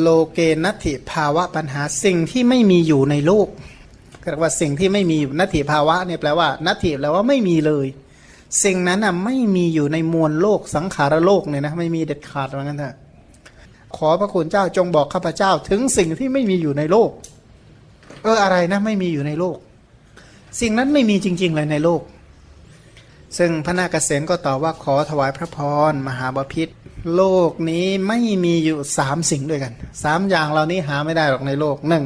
โลเกนัตถิภาวะปัญหาสิ่งที่ไม่มีอยู่ในโลกเรียกว่าสิ่งที่ไม่มีอยู่นัตถิภาวะเนี่ยแปลว่านัตถิแปลว่าไม่มีเลย สิ่งนั้นอะไม่มีอยู่ในมวลโลกสังขารโลกเนี่ยนะไม่มีเด็ดขาดว่างั้นเถอะขอพระคุณเจ้าจงบอกข้าพเจ้าถึงสิ่งที่ไม่มีอยู่ในโลก เอออะไรนะ ไม่มีอยู่ในโลก สิ่งนั้นไม่มีจริง ๆ เลยในโลก ซึ่งพระนาคเษนก็ตอบว่าขอถวายพระพรมหาบพิษโลกนี้ไม่มีอยู่สามสิ่งด้วยกันสามอย่างเหล่านี้หาไม่ได้หรอกในโลกหนึ่ง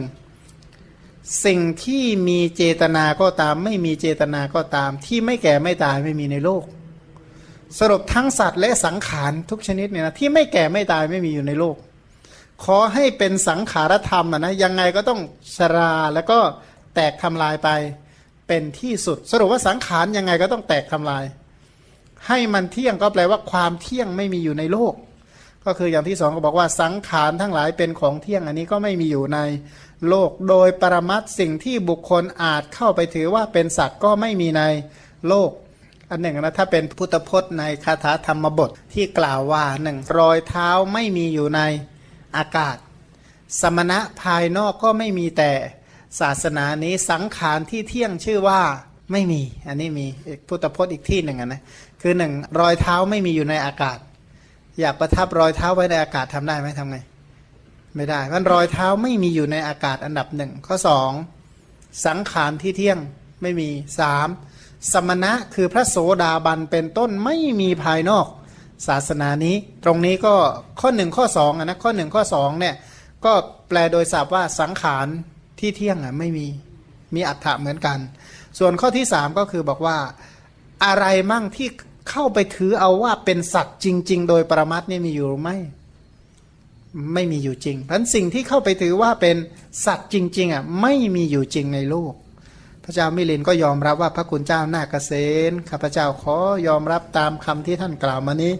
สิ่งที่มีเจตนาก็ตาม ไม่มีเจตนาก็ตาม ที่ไม่แก่ไม่ตายไม่มีในโลก สรุปทั้งสัตว์และสังขารทุกชนิดเนี่ยนะที่ไม่แก่ไม่ตายไม่มีอยู่ในโลก ขอให้เป็นสังขารธรรมอะนะยังไงก็ต้องชราแล้วก็แตกทำลายไป เป็นที่สุด สรุปว่าสังขารยังไงก็ต้องแตกทำลาย ให้มันเที่ยงก็แปลว่าความเที่ยงไม่มีอยู่ในโลก ก็คืออย่างที่สองก็บอกว่าสังขารทั้งหลายเป็นของเที่ยงอันนี้ก็ไม่มีอยู่ในโลกโดยปรมัตสิ่งที่บุคคลอาจเข้าไปถือว่าเป็นสัตว์ก็ไม่มีในโลก อันหนึ่งนะถ้าเป็นพุทธพจน์ในคาถาธรรมบทที่กล่าวว่าหนึ่งรอยเท้าไม่มีอยู่ในอากาศ สมณะภายนอกก็ไม่มีแต่ ศาสนานี้สังขารที่เที่ยงชื่อว่าไม่มี อันนี้มีพุทธพจน์อีกที่หนึ่งนะคือหนึ่งรอยเท้าไม่มีอยู่ในอากาศ อยากประทับรอยเท้าไว้ในอากาศทำได้ไหมทำไง ไม่ได้มันรอยเท้าไม่มีอยู่ในอากาศอันดับหนึ่งข้อสองสังขารที่เที่ยงไม่มีสามสมณะคือพระโสดาบันเป็นต้นไม่มีภายนอก ศาสนานี้ ตรงนี้ก็ข้อหนึ่งข้อสองอะนะข้อหนึ่งข้อสองเนี่ยก็แปลโดยศัพท์ว่าสังขาร ที่เที่ยงอะไม่มีมีอัฏฐะเหมือนกัน ส่วนข้อที่สามก็คือบอกว่าอะไรมั่งที่เข้าไปถือเอาว่าเป็นสัตว์จริง ๆ โดยประมัดนี่มีอยู่หรือไม่ไม่มีอยู่จริงเพราะฉนั้นสิ่งที่เข้าไปถือว่าเป็นสัตว์จริง ๆอะไม่มีอยู่จริงในโลก พระเจ้ามิลินก็ยอมรับว่าพระคุณเจ้านาคเกษนข้าพเจ้าขอยอมรับตามคำที่ท่านกล่าวมานี้